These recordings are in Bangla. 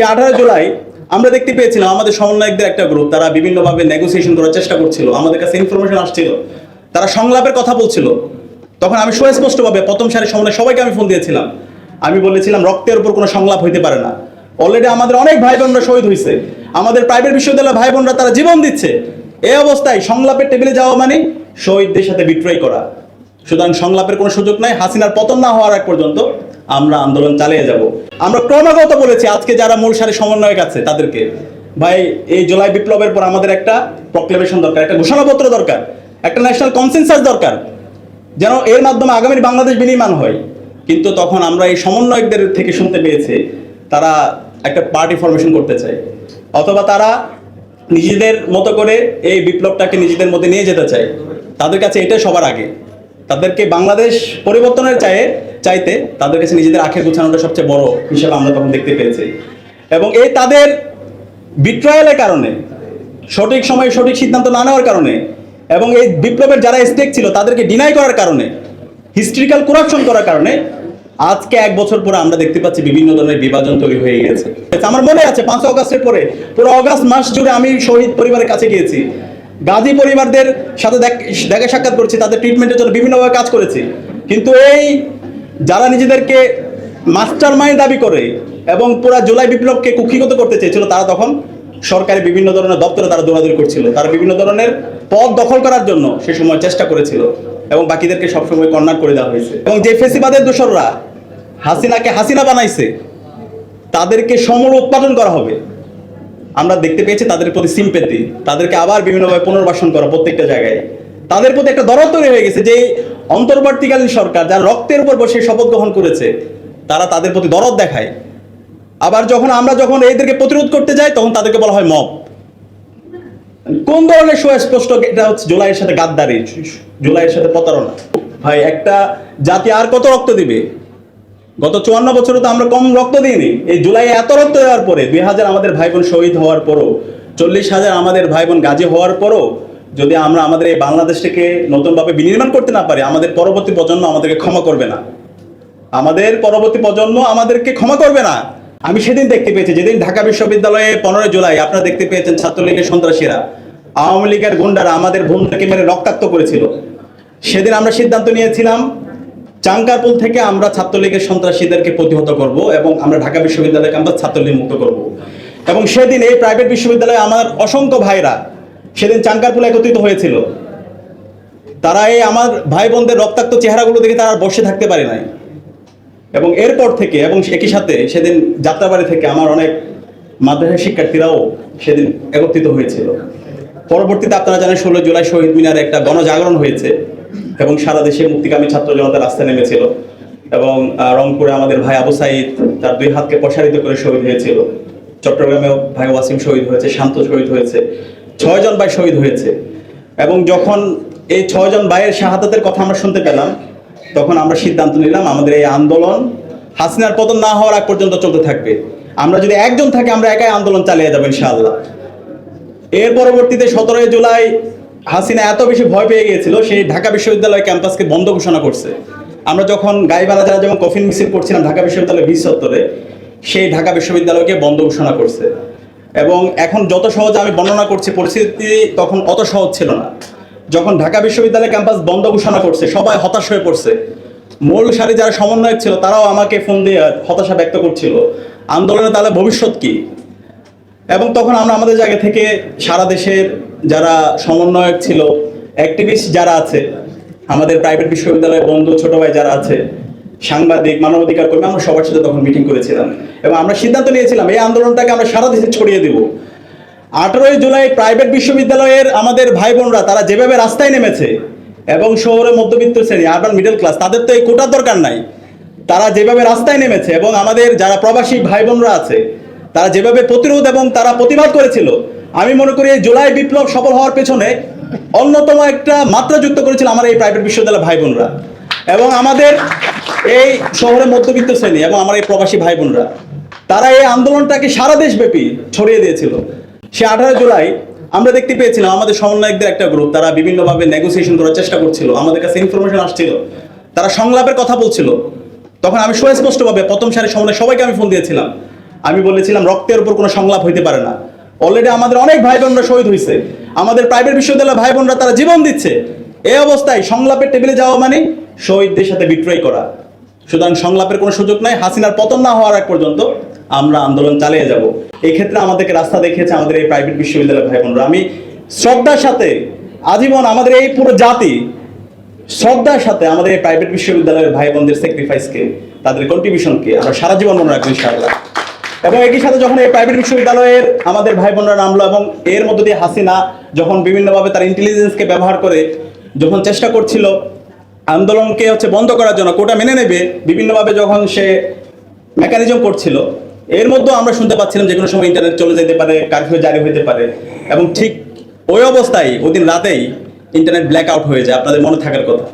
সে আঠারো জুলাই আমরা দেখতে পেয়েছিলাম আমাদের সমন্বয়কদের একটা গ্রুপ তারা বিভিন্নভাবে নেগোসিয়েশন করার চেষ্টা করছিল, আমাদের কাছে ইনফরমেশন আসছিল, তারা সংলাপের কথা বলছিল। তখন আমি সুস্পষ্টভাবে প্রথম সারির সমন্বয় সবাইকে আমি ফোন দিয়েছিলাম। আমি বলেছিলাম, রক্তের উপর কোনো সংলাপ হইতে পারে না। অলরেডি আমাদের অনেক ভাই বোনরা শহীদ হয়েছে আমাদের প্রাইভেট বিশ্ববিদ্যালয়ের ভাই বোনরা তারা জীবন দিচ্ছে। এই অবস্থায় সংলাপের টেবিলে যাওয়া মানে শহীদদের সাথে বিক্রয় করা। সুতরাং সংলাপের কোনো সুযোগ নাই। হাসিনার পতন না হওয়ার আগ পর্যন্ত আমরা আন্দোলন চালিয়ে যাব। আমরা ক্রমাগত বলেছি, আজকে যারা মূল সারি সমন্বয়ক আছে তাদেরকে। ভাই, এই জুলাই বিপ্লবের পর আমাদের একটা প্রক্লেমেশন দরকার, একটা ঘোষণাপত্র দরকার, একটা ন্যাশনাল কনসেনসাস দরকার, যেন এর মাধ্যমে আগামী বাংলাদেশ বিনির্মাণ হয়। কিন্তু তখন আমরা এই সমন্বয়কদের থেকে শুনতে পেয়েছি, তারা একটা পার্টি ফরমেশন করতে চায়। অথবা তারা নিজেদের মতো করে এই বিপ্লবটাকে নিজেদের মধ্যে নিয়ে যেতে চায়। তাদের কাছে এটাই সবার আগে। তাদেরকে বাংলাদেশ পরিবর্তনের চায়ে চাইতে তাদের কাছে নিজেদের আখের গুছানোটা সবচেয়ে বড় হিসাবে আমরা তখন দেখতে পেয়েছি। এবং এই তাদের বিট্রয়ালের কারণে, সঠিক সময়ে সঠিক সিদ্ধান্ত না নেওয়ার কারণে এবং এই বিপ্লবের যারা স্টেক ছিল তাদেরকে ডিনাই করার কারণে হিস্ট্রিক্যাল করাপশন করার কারণে আজকে এক বছর পরে আমরা দেখতে পাচ্ছি বিভিন্ন ধরনের বিভাজন তৈরি হয়ে গেছে। আমার মনে আছে, পাঁচ অগাস্টের পরে, পুরো অগাস্ট মাস জুড়ে আমি শহীদ পরিবারের কাছে গিয়েছি। গাজী পরিবারদের সাথে দেখ- দেখা সাক্ষাৎ করেছি, তাদের ট্রিটমেন্টের জন্য বিভিন্নভাবে কাজ করেছি। কিন্তু এই যারা নিজেদেরকে মাস্টার মাইন্ড দাবি করে এবং পুরা জুলাই বিপ্লবকে কুক্ষিগত করতে চেয়েছিল, তারা তখন সরকারি বিভিন্ন ধরনের দপ্তরে তারা দৌড়াদৌড়ি করছিল। তারা বিভিন্ন ধরনের পদ দখল করার জন্য সে সময় চেষ্টা করেছিল এবং বাকিদেরকে সবসময় কর্নার করে দেওয়া হয়েছে। এবং যে ফেসিবাদের দোসররা হাসিনাকে হাসিনা বানাইছে, তাদেরকে সমূল উৎপাদন করা হবে। আমরা দেখতে পেয়েছি তাদের প্রতি সিম্পেতি তাদেরকে আবার বিভিন্নভাবে পুনর্বাসন করা প্রত্যেকটা জায়গায়। তাদের প্রতি একটা দরদ তৈরি হয়ে গেছে যে অন্তর্বর্তীকালীন সরকার যারা রক্তের উপর বসে শপথ গ্রহণ করেছে, তারা তাদের প্রতি দরদ দেখায়। আবার যখন আমরা যখন এদেরকে প্রতিরোধ করতে যাই, তখন তাদেরকে বলা হয় মব। কোন ধরনের সুস্পষ্ট এটা হচ্ছে জুলাইয়ের সাথে গাদ্দারি, জুলাইয়ের সাথে প্রতারণা? ভাই, একটা জাতি আর কত রক্ত দিবে? গত চুয়ান্ন বছরে তো আমরা কম রক্ত দিইনি। এই জুলাই এত রক্ত দেওয়ার পরে, দুই হাজার আমাদের ভাই বোন শহীদ হওয়ার পরও, চল্লিশ হাজার আমাদের ভাই বোন গাজী হওয়ার পরও যদি আমরা আমাদের এই বাংলাদেশটাকে নতুনভাবে বিনির্মাণ করতে না পারি, আমাদের পরবর্তী প্রজন্ম আমাদেরকে ক্ষমা করবে না। আমাদের পরবর্তী প্রজন্ম আমাদেরকে ক্ষমা করবে না। আমি সেদিন দেখতে পেয়েছি, যেদিন ঢাকা বিশ্ববিদ্যালয়ে পনেরোই জুলাই আপনারা দেখতে পেয়েছেন ছাত্রলীগের সন্ত্রাসীরা, আওয়ামী লীগের গুন্ডারা আমাদের বোনদেরকে মেরে রক্তাক্ত করেছিল। সেদিন আমরা সিদ্ধান্ত নিয়েছিলাম চাঙ্কারপুল থেকে আমরা ছাত্রলীগের সন্ত্রাসীদেরকে প্রতিহত করব এবং আমরা ঢাকা বিশ্ববিদ্যালয় আমরা ছাত্রলীগ মুক্ত করব। এবং সেদিন এই প্রাইভেট বিশ্ববিদ্যালয়ে আমার অসংখ্য ভাইরা সেদিন চাঙ্কারপুলে একত্রিত হয়েছিল। তারা এই আমার ভাই বোনদের রক্তাক্ত চেহারাগুলো দেখে তারা বসে থাকতে পারে নাই। এবং এরপর থেকে এবং একই সাথে সেদিন যাত্রাবাড়ি থেকে আমার অনেক মাদ্রাসা শিক্ষার্থীরাও সেদিন একত্রিত হয়েছিল। পরবর্তীতে আপনারা জানেন, ষোলো জুলাই শহীদ মিনারে একটা গণজাগরণ হয়েছে এবং সারা দেশে মুক্তিকামী ছাত্র জনতা রাস্তায় নেমেছিল এবং রংপুরে আমাদের ভাই আবু সাইদ তার দুই হাতকে প্রসারিত করে শহীদ হয়েছিল। চট্টগ্রামেও ভাই ওয়াসিম শহীদ হয়েছে, শান্ত শহীদ হয়েছে। ছয়জন ভাই শহীদ হয়েছে। এবং যখন এই ছয়জন ভাইয়ের শাহাদাতের কথা আমরা শুনতে পেলাম, তখন আমরা সিদ্ধান্ত নিলাম আমাদের এই আন্দোলন হাসিনার পতন না হওয়ার আগ পর্যন্ত চলতে থাকবে। আমরা যদি একজন থাকি, আমরা একাই আন্দোলন চালিয়ে যাব ইনশাআল্লাহ। এর পরবর্তীতে সতেরোই জুলাই হাসিনা এত বেশি ভয় পেয়ে গিয়েছিল সেই ঢাকা বিশ্ববিদ্যালয় ক্যাম্পাসকে বন্ধ ঘোষণা করছে। আমরা যখন গাইবালা যারা যখন কফিন মিছিল করছিলাম ঢাকা বিশ্ববিদ্যালয় বিশ চত্বরে সেই ঢাকা বিশ্ববিদ্যালয়কে বন্ধ ঘোষণা করছে। এবং এখন যত সহজে আমি বর্ণনা করছি পরিস্থিতি তখন অত সহজ ছিল না। যখন ঢাকা বিশ্ববিদ্যালয় ক্যাম্পাস বন্ধ ঘোষণা করছে, সবাই হতাশ হয়ে পড়ছে। মূল সারি যারা সমন্বয়ক ছিল, তারাও আমাকে ফোন দিয়ে হতাশা ব্যক্ত করছিল। আন্দোলনে তাহলে ভবিষ্যৎ কি? এবং তখন আমরা আমাদের জায়গা থেকে সারা দেশের যারা সমন্বয়ক ছিল অ্যাক্টিভিস্ট যারা আছে, আমাদের প্রাইভেট বিশ্ববিদ্যালয়ের বন্ধু ছোট ভাই যারা আছে সাংবাদিক, মানবাধিকার কর্মী, আমরা সবার সাথে তখন মিটিং করেছিলাম। এবং আমরা সিদ্ধান্ত নিয়েছিলাম, এই আন্দোলনটাকে আমরা সারা দেশে ছড়িয়ে দেব। আঠারোই জুলাই প্রাইভেট বিশ্ববিদ্যালয়ের আমাদের ভাই বোনরা তারা যেভাবে রাস্তায় নেমেছে, এবং শহরে মধ্যবিত্ত শ্রেণি আরবান মিডল ক্লাস তাদের তো এই কোটার দরকার নাই। তারা যেভাবে রাস্তায় নেমেছে, এবং আমাদের যারা প্রবাসী ভাই বোনরা আছে, তারা যেভাবে প্রতিরোধ এবং তারা প্রতিবাদ করেছিল, আমি মনে করি এই জুলাই বিপ্লব সফল হওয়ার পেছনে অন্যতম একটা মাত্রা যুক্ত করেছিল আমার এই প্রাইভেট বিশ্ববিদ্যালয়ের ভাই বোনরা এবং আমাদের এই শহরে মধ্যবিত্ত শ্রেণি এবং আমার এই প্রবাসী ভাই বোনরা, তারা এই আন্দোলনটাকে সারা দেশব্যাপী ছড়িয়ে দিয়েছিল। সে আঠারো জুলাই আমরা দেখতে পেয়েছিলাম আমাদের সমন্বয়কদের একটা গ্রুপ তারা বিভিন্নভাবে নেগোসিয়েশন করার চেষ্টা করছিল, আমাদের কাছে ইনফরমেশন আসছিল, তারা সংলাপের কথা বলছিল। তখন আমি সুস্পষ্টভাবে প্রথম সারির সমন্বয় সবাইকে আমি ফোন দিয়েছিলাম। আমি বলেছিলাম, রক্তের উপর কোনো সংলাপ হইতে পারে না। অলরেডি আমাদের অনেক ভাই বোনরা শহীদ হয়েছে আমাদের প্রাইভেট বিশ্ববিদ্যালয়ের ভাই বোনরা তারা জীবন দিচ্ছে। এই অবস্থায় সংলাপের টেবিলে যাওয়া মানে শহীদদের সাথে বিক্রয় করা। সুতরাং সংলাপের কোনো সুযোগ নাই। হাসিনার পতন না হওয়ার আগ পর্যন্ত আমরা আন্দোলন চালিয়ে যাব। এই ক্ষেত্রে আমাদেরকে রাস্তা দেখিয়েছে আমাদের এই প্রাইভেট বিশ্ববিদ্যালয়ের ভাই বোনরা আমি শ্রদ্ধার সাথে, আজীবন আমাদের এই পুরো জাতি শ্রদ্ধার সাথে আমাদের এই প্রাইভেট বিশ্ববিদ্যালয়ের ভাই বোনদের স্যাক্রিফাইসকে তাদের কন্ট্রিবিউশনকে আমরা সারা জীবন মনে রাখব ইনশাআল্লাহ। এবং একই সাথে যখন এই প্রাইভেট বিশ্ববিদ্যালয়ের আমাদের ভাই বোনরা নামলো এবং এর মধ্য দিয়ে হাসিনা যখন বিভিন্নভাবে তার ইন্টেলিজেন্সকে ব্যবহার করে যখন চেষ্টা করছিল আন্দোলনকে হচ্ছে বন্ধ করার জন্য কোটা মেনে নেবে বিভিন্নভাবে যখন সে মেকানিজম করছিল। এর মধ্যেও আমরা শুনতে পাচ্ছিলাম যে কোনো সময় ইন্টারনেট চলে যেতে পারে কারফিউ জারি হতে পারে এবং ঠিক ওই অবস্থায় ওই দিন রাতেই ইন্টারনেট ব্ল্যাক আউট হয়ে যায়, আপনাদের মনে থাকার কথা।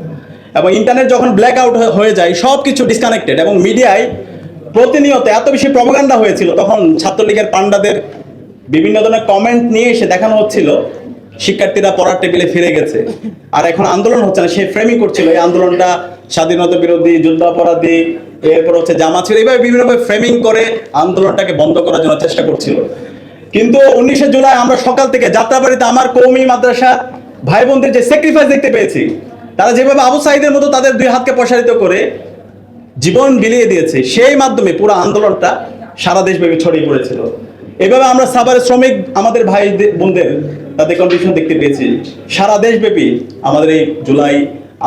এবং ইন্টারনেট যখন ব্ল্যাক আউট হয়ে যায় সব কিছু ডিসকানেক্টেড এবং মিডিয়ায় প্রতিনিয়ত এত বেশি প্রপাগান্ডা হয়েছিল, তখন ছাত্রলীগের পান্ডাদের বিভিন্ন ধরনের কমেন্ট নিয়ে এসে দেখানো হচ্ছিল শিক্ষার্থীরা পড়ার টেবিলে ফিরে গেছে। আর এখন আন্দোলন হচ্ছে না, সে ফ্রেমিং করছিল, এই আন্দোলনটা স্বাধীনতা বিরোধী, যুদ্ধাপরাধী, এরপর হচ্ছে জামা ছিল এইভাবে বিভিন্নভাবে ফ্রেমিং করে আন্দোলনটাকে বন্ধ করার জন্য চেষ্টা করছিল। কিন্তু উনিশে জুলাই আমরা সকাল থেকে যাত্রাবাড়িতে আমার কৌমি মাদ্রাসা ভাই বোনদের যে স্যাক্রিফাইস দেখতে পেয়েছি, তারা যেভাবে আবু সাইদের মতো তাদের দুই হাতকে প্রসারিত করে জীবন বিলিয়ে দিয়েছে, সেই মাধ্যমে পুরো আন্দোলনটা সারা দেশব্যাপী ছড়িয়ে পড়েছিল। এভাবে আমরা সাভারের শ্রমিক আমাদের ভাই বোনদের তাদের কন্ডিশন দেখতে পেয়েছি। সারা দেশব্যাপী আমাদের এই জুলাই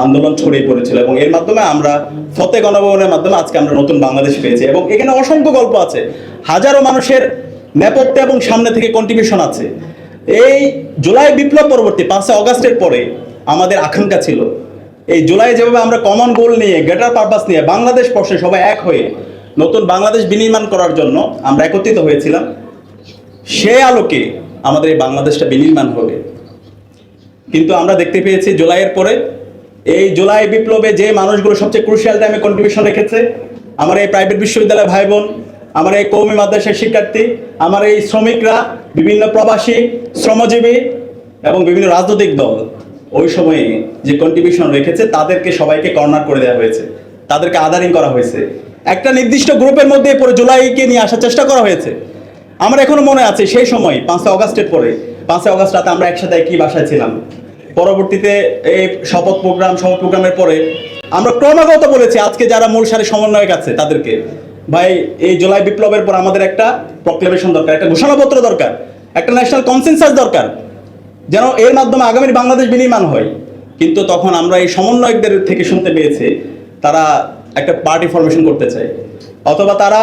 আন্দোলন ছড়িয়ে পড়েছিল এবং এর মাধ্যমে আমরা ফতে গণভবনের মাধ্যমে আজকে আমরা নতুন বাংলাদেশ পেয়েছি এবং এখানে অসংখ্য গল্প আছে। হাজারো মানুষের নেপথ্যে এবং সামনে থেকে কন্ট্রিবিউশন আছে। এই জুলাই বিপ্লব পরবর্তী পাঁচই অগাস্টের পরে আমাদের আকাঙ্ক্ষা ছিল। এই জুলাই যেভাবে আমরা কমন গোল নিয়ে গ্রেটার পারপাস নিয়ে বাংলাদেশ পর্ষে সবাই এক হয়ে নতুন বাংলাদেশ বিনির্মাণ করার জন্য আমরা একত্রিত হয়েছিলাম। সে আলোকে আমাদের এই বাংলাদেশটা বিনির্মাণ হবে। কিন্তু আমরা দেখতে পেয়েছি জুলাইয়ের পরে, এই জুলাই বিপ্লবে যে মানুষগুলো সবচেয়ে ক্রুশিয়াল টাইমে কন্ট্রিবিউশন রেখেছে, আমার এই প্রাইভেট বিশ্ববিদ্যালয়ের ভাই বোন আমার এই কৌমি মাদ্রাসার শিক্ষার্থী, আমার এই শ্রমিকরা, বিভিন্ন প্রবাসী, শ্রমজীবী এবং বিভিন্ন রাজনৈতিক দল, ওই সময়ে যে কন্ট্রিবিউশন রেখেছে, তাদেরকে সবাইকে কর্নার করে দেওয়া হয়েছে। তাদেরকে আদারিং করা হয়েছে। একটা নির্দিষ্ট গ্রুপের মধ্যে পরে জুলাইকে নিয়ে আসার চেষ্টা করা হয়েছে। আমার এখনও মনে আছে সেই সময়, পাঁচই অগাস্টের পরে। পাঁচই অগাস্ট রাতে আমরা একসাথে একই বাসায় ছিলাম? পরবর্তীতে এই শপথ প্রোগ্রাম, শপথ প্রোগ্রামের পরে আমরা ক্রমাগত বলেছি, আজকে যারা মূল সারি সমন্বয়ক আছে তাদেরকে। ভাই, এই জুলাই বিপ্লবের পর আমাদের একটা প্রক্লেমেশন দরকার, একটা ঘোষণাপত্র দরকার, একটা ন্যাশনাল কনসেনসাস দরকার, যেন এর মাধ্যমে আগামীর বাংলাদেশ বিনির্মাণ হয়। কিন্তু তখন আমরা এই সমন্বয়কদের থেকে শুনতে পেয়েছি, তারা একটা পার্টি ফরমেশন করতে চায়। অথবা তারা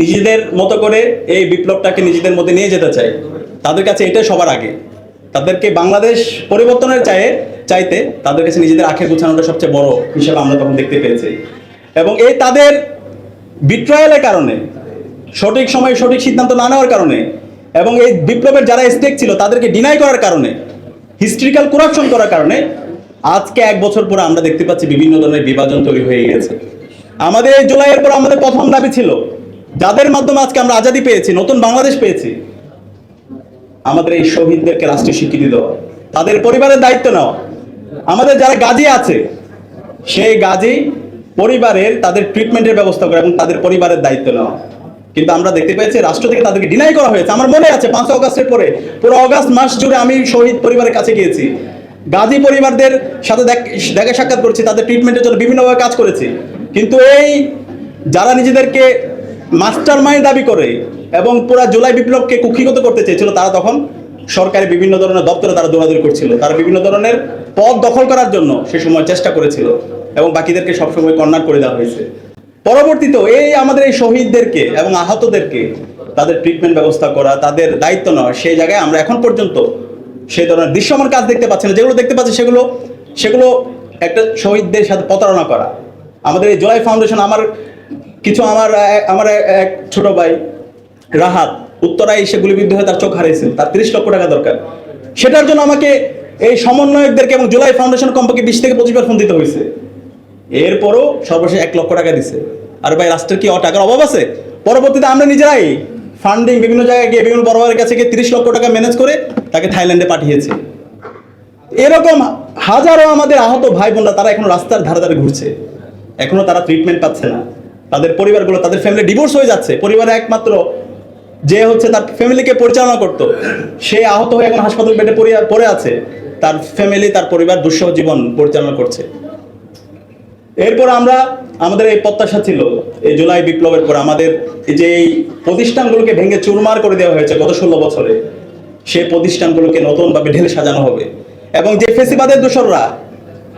নিজেদের মতো করে এই বিপ্লবটাকে নিজেদের মধ্যে নিয়ে যেতে চায় তাদের কাছে এটা সবার আগে। তাদেরকে বাংলাদেশ পরিবর্তনের চায়ে চাইতে তাদের কাছে নিজেদের আখের গুছানোটা সবচেয়ে বড় হিসেবে আমরা তখন দেখতে পেয়েছি। এবং এই তাদের বিট্রয়ালের কারণে, সঠিক সময়ে সঠিক সিদ্ধান্ত না নেওয়ার কারণে এবং এই বিপ্লবের যারা স্টেক ছিল, তাদেরকে ডিনাই করার কারণে হিস্ট্রিক্যাল করাপশন করার কারণে আজকে এক বছর পরে আমরা দেখতে পাচ্ছি বিভিন্ন ধরনের বিভাজন তৈরি হয়ে গেছে। আমাদের জুলাইয়ের পর আমাদের প্রথম দাবি ছিল যাদের মাধ্যমে আজকে আমরা আজাদি পেয়েছি, নতুন বাংলাদেশ পেয়েছি, আমাদের এই শহীদদেরকে রাষ্ট্রীয় স্বীকৃতি দেওয়া তাদের পরিবারের দায়িত্ব নেওয়া আমাদের যারা গাজী আছে, সেই গাজী পরিবারের তাদের ট্রিটমেন্টের ব্যবস্থা করা এবং তাদের পরিবারের দায়িত্ব নেওয়া কিন্তু আমরা দেখতে পেয়েছি, রাষ্ট্র থেকে তাদেরকে ডিনাই করা হয়েছে। আমার মনে আছে, পাঁচ অগাস্টের পরে, পুরো অগাস্ট মাস জুড়ে আমি শহীদ পরিবারের কাছে গিয়েছি। গাজী পরিবারদের সাথে দেখ- দেখা সাক্ষাৎ করেছি, তাদের ট্রিটমেন্টের জন্য বিভিন্নভাবে কাজ করেছি। কিন্তু এই যারা নিজেদেরকে মাস্টার মাইন্ড দাবি করে এবং পুরা জুলাই বিপ্লবকে কুক্ষিগত করতে চেয়েছিল, তারা তখন সরকারি বিভিন্ন ধরনের দপ্তরে তারা দৌড়াদৌড়ি করছিল। তারা বিভিন্ন ধরনের পদ দখল করার জন্য সে সময় চেষ্টা করেছিল এবং বাকিদেরকে সবসময় কর্নার করে দেওয়া হয়েছে। পরবর্তীতে এই আমাদের এই শহীদদেরকে এবং আহতদেরকে তাদের ট্রিটমেন্ট ব্যবস্থা করা, তাদের দায়িত্ব নেওয়া, সেই জায়গায় আমরা এখন পর্যন্ত সেই ধরনের দৃশ্যমান কাজ দেখতে পাচ্ছি না। যেগুলো দেখতে পাচ্ছি সেগুলো সেগুলো একটা শহীদদের সাথে প্রতারণা করা। আমাদের এই জুলাই ফাউন্ডেশন আমার কিছু আমার আমার এক- ছোট ভাই, রাহাত, উত্তরায় এসে গুলিবিদ্ধ হয়ে তার চোখ হারিয়েছেন তার তিরিশ লক্ষ টাকা দরকার। সেটার জন্য আমাকে এই সমন্বয়কদেরকে এবং জুলাই ফাউন্ডেশন কমপক্ষে বিশ থেকে পঁচিশ বার ফোন দিতে হয়েছে। এরপরও সর্বশেষ এক লক্ষ টাকা দিছে। আর ভাই, রাষ্ট্রের কি টাকার অভাব আছে? পরবর্তীতে আমরা নিজেরাই ফান্ডিং বিভিন্ন জায়গায় গিয়ে বিভিন্ন বড় বড়ের কাছে গিয়ে তিরিশ লক্ষ টাকা ম্যানেজ করে তাকে থাইল্যান্ডে পাঠিয়েছি। এরকম হাজারো আমাদের আহত ভাই বোনরা তারা এখন রাস্তার ধারে ধারে ঘুরছে। এখনও তারা ট্রিটমেন্ট পাচ্ছে না। তাদের পরিবারগুলো, তাদের ফ্যামিলি ডিভোর্স হয়ে যাচ্ছে। পরিবারে একমাত্র যে হচ্ছে তার ফ্যামিলিকে পরিচালনা করত, সে আহত হয়ে এখন হাসপাতাল বেডে পড়ে আছে। তার ফ্যামিলি তার পরিবার দুঃসহ জীবন পরিচালনা করছে। এরপর আমরা, আমাদের এই প্রত্যাশা ছিল, এই জুলাই বিপ্লবের পর আমাদের যে এই প্রতিষ্ঠানগুলোকে ভেঙে চুরমার করে দেওয়া হয়েছে গত ষোলো বছরে, সেই প্রতিষ্ঠানগুলোকে নতুনভাবে ঢেলে সাজানো হবে। এবং যে ফেসিবাদের দোসররা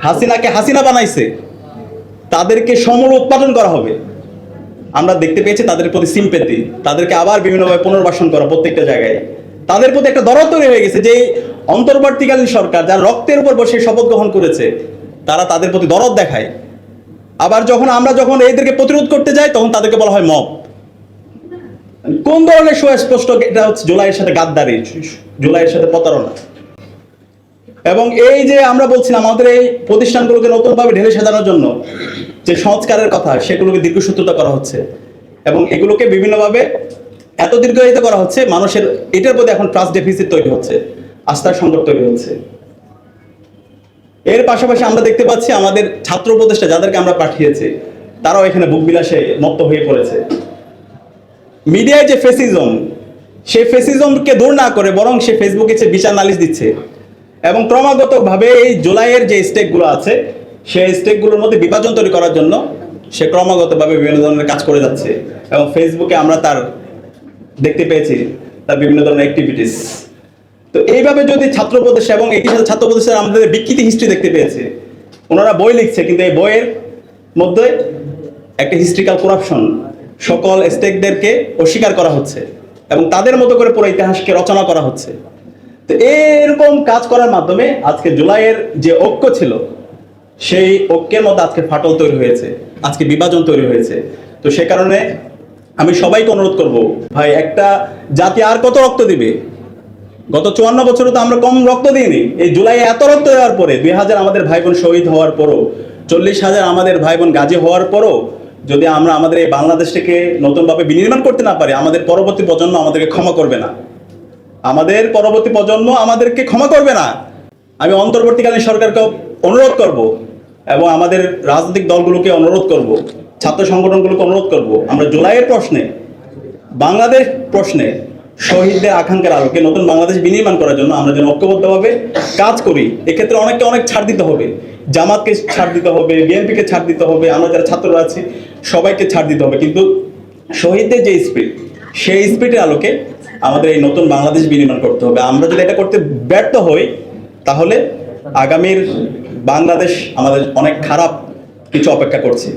হাসিনাকে হাসিনা বানাইছে, তাদেরকে সমূল উৎপাদন করা হবে। আমরা দেখতে পেয়েছি তাদের প্রতি সিম্পেতি তাদেরকে আবার বিভিন্নভাবে পুনর্বাসন করা প্রত্যেকটা জায়গায়। তাদের প্রতি একটা দরদ তৈরি হয়ে গেছে যে অন্তর্বর্তীকালীন সরকার যারা রক্তের উপর বসে শপথ গ্রহণ করেছে, তারা তাদের প্রতি দরদ দেখায়। আবার যখন আমরা যখন এদেরকে প্রতিরোধ করতে যাই, তখন তাদেরকে বলা হয় মব। কোন ধরনের সুস্পষ্ট এটা হচ্ছে জুলাইয়ের সাথে গাদ্দারি জুলাইয়ের সাথে প্রতারণা। এবং এই যে আমরা বলছিলাম আমাদের এই প্রতিষ্ঠানগুলোকে নতুনভাবে ঢেলে সাজানোর জন্য যে সংস্কারের কথা, সেগুলোকে দীর্ঘসূত্রতা করা হচ্ছে এবং এগুলোকে বিভিন্নভাবে এত দীর্ঘায়িত করা হচ্ছে, মানুষের এটার প্রতি এখন ট্রাস্ট ডেফিসিট তৈরি হচ্ছে আস্থার সংকট তৈরি হচ্ছে। এর পাশাপাশি আমরা দেখতে পাচ্ছি আমাদের ছাত্র উপদেষ্টা যাদেরকে আমরা পাঠিয়েছি, তারাও এখানে বুক বিলাসে মত্ত হয়ে পড়েছে। মিডিয়ায় যে ফেসিজম সেই ফেসিজমকে দূর না করে বরং সে ফেসবুকে সে বিচার নালিশ দিচ্ছে এবং ক্রমাগতভাবে এই জুলাইয়ের যে স্টেকগুলো আছে, সেই স্টেকগুলোর মধ্যে বিভাজন তৈরি করার জন্য সে ক্রমাগতভাবে বিভিন্ন ধরনের কাজ করে যাচ্ছে। এবং ফেসবুকে আমরা তার দেখতে পেয়েছি, তার বিভিন্ন ধরনের অ্যাক্টিভিটিস তো এইভাবে যদি ছাত্র উপদেশ এবং একই সাথে ছাত্র উপদেশের আমাদের বিকৃতি হিস্ট্রি দেখতে পেয়েছে, ওনারা বই লিখছে, কিন্তু এই বইয়ের মধ্যে একটা হিস্ট্রিক্যাল করাপশন সকল স্টেকদেরকে অস্বীকার করা হচ্ছে এবং তাদের মতো করে পুরো ইতিহাসকে রচনা করা হচ্ছে। তো এরকম কাজ করার মাধ্যমে আজকে জুলাইয়ের যে ঐক্য ছিল, সেই ঐক্যের মধ্যে আজকে ফাটল তৈরি হয়েছে, আজকে বিভাজন তৈরি হয়েছে। তো সে কারণে আমি সবাইকে অনুরোধ করব, ভাই, একটা জাতি আর কত রক্ত দিবে? গত চুয়ান্ন বছরে তো আমরা কম রক্ত দিইনি। এই জুলাই এত রক্ত দেওয়ার পরে, দুই হাজার আমাদের ভাই বোন শহীদ হওয়ার পরও, চল্লিশ হাজার আমাদের ভাই বোন গাজী হওয়ার পরও, যদি আমরা আমাদের এই বাংলাদেশটাকে নতুনভাবে বিনির্মাণ করতে না পারি, আমাদের পরবর্তী প্রজন্ম আমাদেরকে ক্ষমা করবে না। আমাদের পরবর্তী প্রজন্ম আমাদেরকে ক্ষমা করবে না। আমি অন্তর্বর্তীকালীন সরকারকে অনুরোধ করব এবং আমাদের রাজনৈতিক দলগুলোকে অনুরোধ করব, ছাত্র সংগঠনগুলোকে অনুরোধ করব। আমরা জুলাইয়ের প্রশ্নে, বাংলাদেশ প্রশ্নে শহীদদের আকাঙ্ক্ষার আলোকে নতুন বাংলাদেশ বিনির্মাণ করার জন্য আমরা যেন ঐক্যবদ্ধভাবে কাজ করি, এক্ষেত্রে অনেককে অনেক ছাড় দিতে হবে। জামাতকে ছাড় দিতে হবে, বিএনপিকে ছাড় দিতে হবে, আমরা যারা ছাত্ররা আছি, সবাইকে ছাড় দিতে হবে। কিন্তু শহীদদের যে স্পিড সেই স্পিডের আলোকে আমাদের এই নতুন বাংলাদেশ বিনির্মাণ করতে হবে। আমরা যদি এটা করতে ব্যর্থ হই, তাহলে আগামীর বাংলাদেশ আমাদের অনেক খারাপ কিছু অপেক্ষা করছে।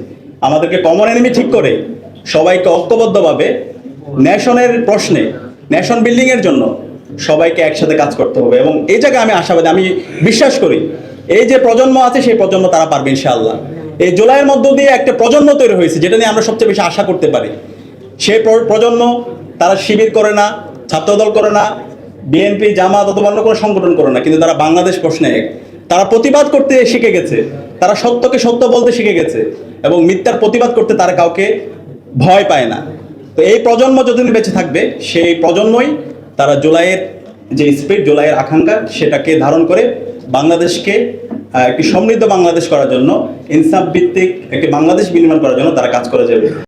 আমাদেরকে কমন এনিমি ঠিক করে সবাইকে ঐক্যবদ্ধভাবে ন্যাশনের প্রশ্নে ন্যাশন বিল্ডিংয়ের জন্য সবাইকে একসাথে কাজ করতে হবে। এবং এই জায়গায় আমি আশাবাদী, আমি বিশ্বাস করি, এই যে প্রজন্ম আছে, সেই প্রজন্ম তারা পারবে ইনশাআল্লাহ। এই জুলাইয়ের মধ্য দিয়ে একটা প্রজন্ম তৈরি হয়েছে, যেটা নিয়ে আমরা সবচেয়ে বেশি আশা করতে পারি। প্র- প্রজন্ম তারা শিবির করে না, ছাত্রদল করে না, বিএনপি, জামাত অথবা অন্য কোনো সংগঠন করে না, কিন্তু তারা বাংলাদেশ প্রশ্নে এক। তারা প্রতিবাদ করতে শিখে গেছে, তারা সত্যকে সত্য বলতে শিখে গেছে এবং মিথ্যার প্রতিবাদ করতে তারা কাউকে ভয় পায় না তো এই প্রজন্ম যতদিন বেঁচে থাকবে, সেই প্রজন্মই তারা জুলাইয়ের যে স্পিড জুলাইয়ের আকাঙ্ক্ষা, সেটাকে ধারণ করে বাংলাদেশকে একটি সমৃদ্ধ বাংলাদেশ করার জন্য, ইনসাফ ভিত্তিক একটি বাংলাদেশ বিনির্মাণ করার জন্য তারা কাজ করে যাবে